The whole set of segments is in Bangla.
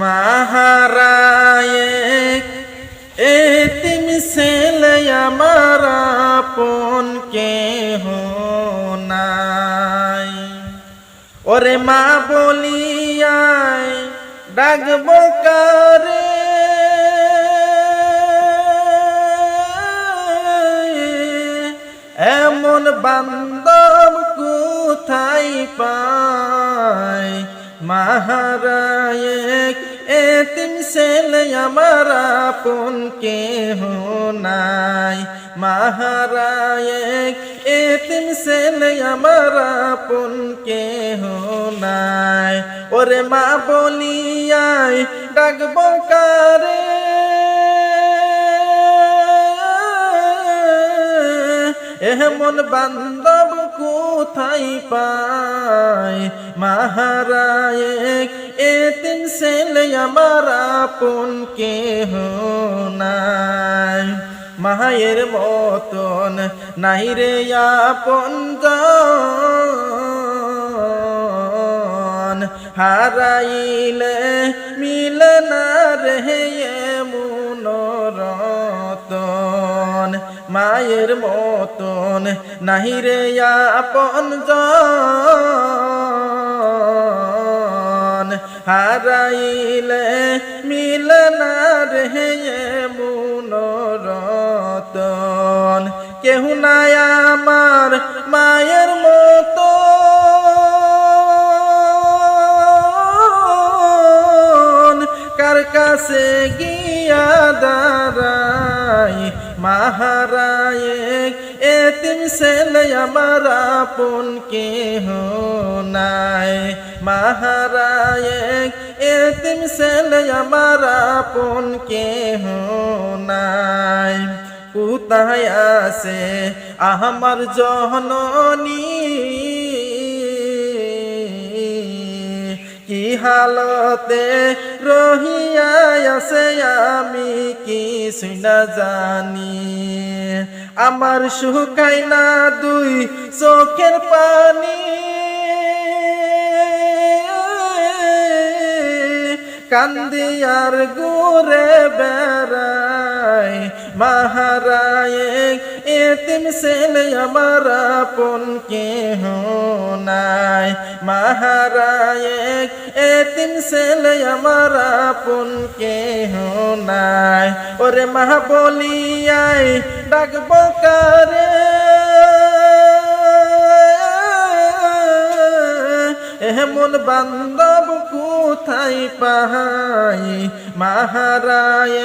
মাহারায় এতিম ছেলে আমার আপন কেহ নাই। ওরে মা বলিয়ায় ডাকব কারে। এমন বান্দব কোথায় পায়? মাহারায় এতিম ছেলে আমার আপন কেহ নাই। মাহারায় এতিম ছেলে আমার আপন কেহ নাই। ওরে মা বলিয়ায় ডাকব কারে? এমন বান্ধব কোথায় পায়? মাহারায় এতিম ছেলে আমার আপন কেহ নাই। মায়ের মতন নাই রে আপন হারাইলে মিলে না রে মায়ের মতন নাহি রে আপন জন। হারাইলে মিলে না রে মনোরতন। কেহ নাই আমার মায়ের মতন কার কাছে গিয়া দাঁড়াই? মাহারায় এতিম ছেলে আমার আপন কেহ নাই। মাহারায় এতিম ছেলে আমার আপন কেহ নাই। কোথায় আছে আমার জহননী কি হালতে রহিয়া আছে আমি কি না জানি। আমার শুকাই না দুই চোখের পানি। কান্দিয়ার গোরে বেড়াই। মাহারায় এতিম ছেলে আমার আপন কেহ নাই। মাহারায় এতিম ছেলে আমার আপন কেহ নাই। ওরে মাহা বলিয়াই ডাকব কারে। এমন বান্ধব কোথায় পাহাই মাহারায়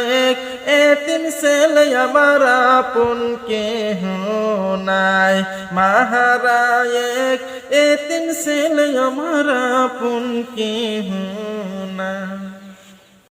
এতিম ছেলে আমার আপন কেহ নাই। মাহারায় এতিম ছেলে আমার আপন কেহ নাই।